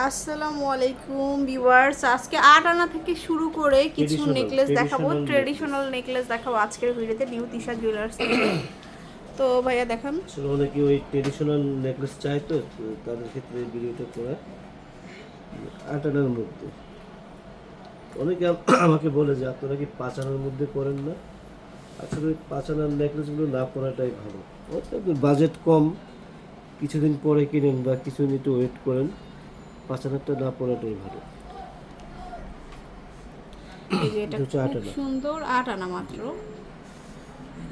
আসসালামু আলাইকুম ভিউয়ার্স। আজকে আট আনা থেকে শুরু করে কিছু নেকলেস দেখাবো। ট্রেডিশনাল নেকলেস দেখাবো আজকের ভিডিওতে নিউ তিশা জুয়েলার্স তো ভাইয়া দেখান। আসলে অনেকে ওই ট্রেডিশনাল নেকলেস চায় তো তাদের ক্ষেত্রে ভিডিওটা করা আট আনার মধ্যে। অনেকে আমাকে বলে যে আপনারা কি পাঁচ আনার মধ্যে করেন না? আসলে ওই পাঁচ আনার নেকলেসগুলো না করাটাই ভালো। বাজেট কম। কিছুদিন পরে কিনেন বা কিছুদিন একটু ওয়েট করেন। পাঁচ আনারটা না পড়াটাই ভালো। এই যে এটা এটা আট খুব আনা। সুন্দর আট আনা মাত্র।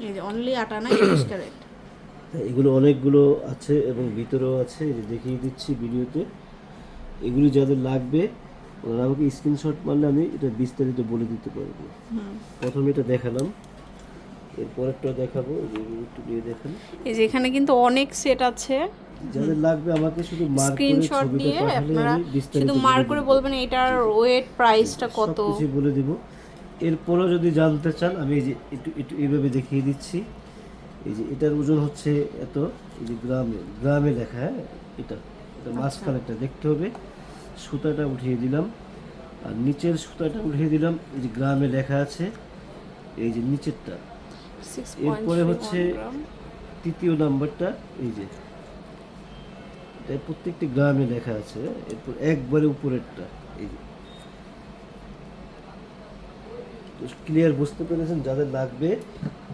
এই যে অনলি আট আনা একুশ ক্যারেট। হ্যাঁ, এগুলো অনেকগুলো আছে এবং ভিতরেও আছে এই যে দেখিয়ে দিচ্ছি ভিডিওতে। এগুলি যাদের লাগবে ওনারা আমাকে স্ক্রিনশট মারলে আমি এটা বিস্তারিত বলে দিতে পারব। প্রথমে এটা দেখালাম। এরপরেরটা দেখাবো একটু দিয়ে দেখেন। এই যে এখানে কিন্তু অনেক সেট আছে। যাদের লাগবে আমাকে শুধু মার্ক করে স্ক্রিনশট দিয়ে আপনারা শুধু মার্ক করে বলবেন এটার ওয়েট প্রাইসটা কত। কিছু বলে দিব। এরপরেও যদি জানতে চান আমি এই যে একটু একটু এইভাবে দেখিয়ে দিচ্ছি। এই যে এটার ওজন হচ্ছে এত এই যে গ্রামে গ্রামে লেখা হ্যাঁ? এটা এটা মাঝখানে একটা দেখতে হবে। সুতাটা উঠিয়ে দিলাম। আর নিচের সুতাটা উঠিয়ে দিলাম। এই যে গ্রামে লেখা আছে এই যে নিচেরটা। এরপরে হচ্ছে তৃতীয় নাম্বারটা এই যে। প্রত্যেকটি গ্রামে লেখা আছে এরপর একবারে উপরেরটা এই যে। ক্লিয়ার বুঝতে পেরেছেন যাদের লাগবে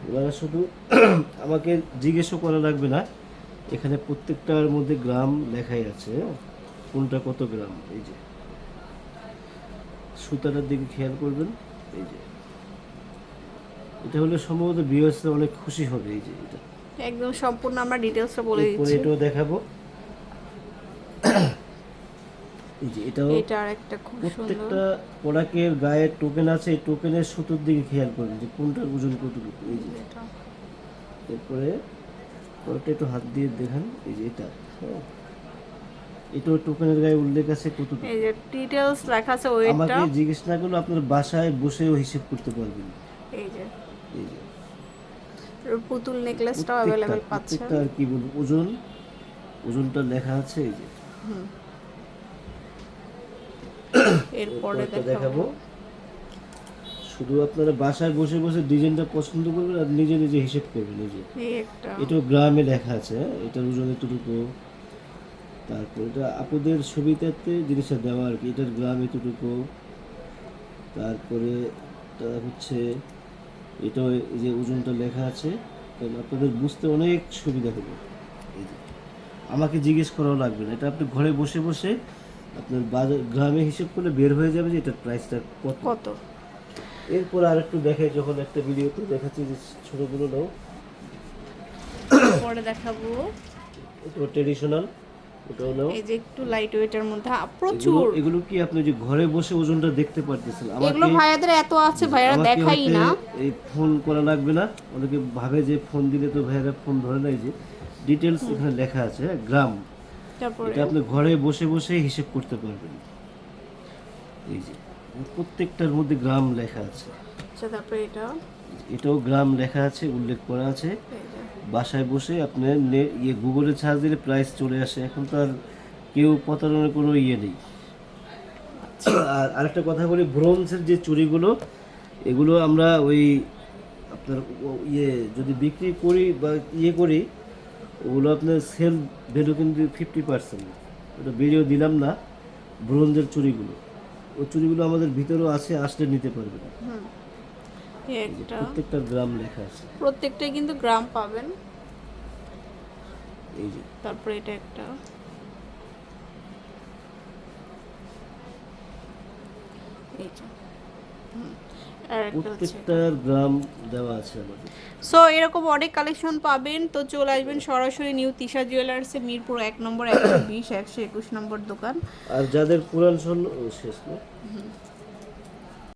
ওনারা শুধু আমাকে জিজ্ঞেসও করা লাগবে না। এখানে প্রত্যেকটার মধ্যে গ্রাম লেখাই আছে? কোনটা কত গ্রাম এই যে। সুতাটার দিকে খেয়াল করবেন এই যে। এটা হলে সম্ভবত বিএসএ অনেক খুশি হবে এই যে এটা। একদম সম্পূর্ণ আমরা ডিটেলসটা বলে দিচ্ছি। এটাও দেখাবো। এই যে এটাও এটা আর একটা খুব সুন্দর। প্রত্যেকটা প্রোডাক্টের গায়ে টোকেন আছে এই টোকেনের সুতোর দিকে খেয়াল করবেন যে কোনটার ওজন কতটুকু এই যে। এটা। এরপরে পরেরটা একটু হাত দিয়ে দেখেন এই যে এটা। হ্যাঁ। এটাও টোকেনের গায়ে উল্লেখ আছে কতটুকু? এই যে ডিটেলস লেখা আছে ওয়েটটা। আমাকে জিজ্ঞেস না করলে আপনার বাসায় বসেও হিসেব করতে পারবেন। এই যে। এই যে। পুতুল নেকলেসটাও পাচ্ছেন প্রত্যেকটা আর কি বলব ওজন ওজনটা লেখা আছে এই যে। এরপরে দেখাবো। শুধু আপনারা বাসায় বসে বসে ডিজাইনটা পছন্দ করবেন আর নিজে নিজে হিসেব করবেন এই যে। এটাও গ্রামে লেখা আছে হ্যাঁ? এটার ওজন এতটুকু। তারপর এটা আপুদের সুবিধাতে জিনিসটা দেওয়া আর কি এটার গ্রাম এতটুকু। তারপরে এটা হচ্ছে এটাও এই যে ওজনটা লেখা আছে কারণ আপনাদের বুঝতে অনেক সুবিধা হবে এই যে আমাকে জিজ্ঞেস করাও লাগবে না। এটা আপনি ঘরে বসে বসে আপনার বাজার গ্রামে হিসেব করলে বের হয়ে যাবে যে এটার প্রাইসটা কত। কত? এরপর আর একটু দেখাই যখন একটা ভিডিওতে দেখাচ্ছি যে ছোটোগুলো নাও। পরে দেখাবো। এটা ট্রেডিশনাল এই যে একটু লাইট ওয়েটের মধ্যে প্রচুর। এগুলো কি আপনি যে ঘরে বসে ওজনটা দেখতে পারতেছেন? এগুলো ভাইয়াদের এত আছে ভাইয়ারা দেখাই না। এই ফোন করা লাগবে না। অনেকে ভাবে যে ফোন দিলে তো ভাইয়ারা ফোন ধরে না যে ডিটেলস এখানে লেখা আছে হ্যাঁ, গ্রাম তারপরে এটা আপনি ঘরে বসে বসে হিসেব করতে পারবেন। এই যে প্রত্যেকটার মধ্যে গ্রাম লেখা আছে। আচ্ছা তারপরে এটা? এটাও গ্রাম লেখা আছে উল্লেখ করা আছে। বাসায় বসে আপনি নে- ইয়ে গুগলে সার্চ দিলে প্রাইস চলে আসে। এখন তো আর কেউ প্রতারণার কোনো ইয়ে নেই। আর আরেকটা কথা বলি ব্রোঞ্জের যে চুড়িগুলো, এগুলো আমরা ওই আপনার ইয়ে যদি বিক্রি করি বা ইয়ে করি, ওগুলো আপনার সেল ভ্যালু কিন্তু ফিফটি পার্সেন্ট ওটা ভিডিও দিলাম না ব্রোঞ্জের চুড়িগুলো। ওই চুড়িগুলো আমাদের ভিতরেও আছে, আসলে নিতে পারবে এই একটা প্রত্যেকটা গ্রাম লেখা আছে। প্রত্যেকটাই কিন্তু গ্রাম পাবেন। এই যে। তারপরে এটা একটা। এই যে। হুম। একটা প্রত্যেকটার গ্রাম দেওয়া আছে আমাদের। সো এরকম অনেক কালেকশন পাবেন। তো চলে আসবেন সরাসরি নিউ তিশা জুয়েলার্সে মিরপুর এক নম্বর একশো বিশ একশো একুশ নম্বর দোকান। আর যাদের পুরান শেষ না?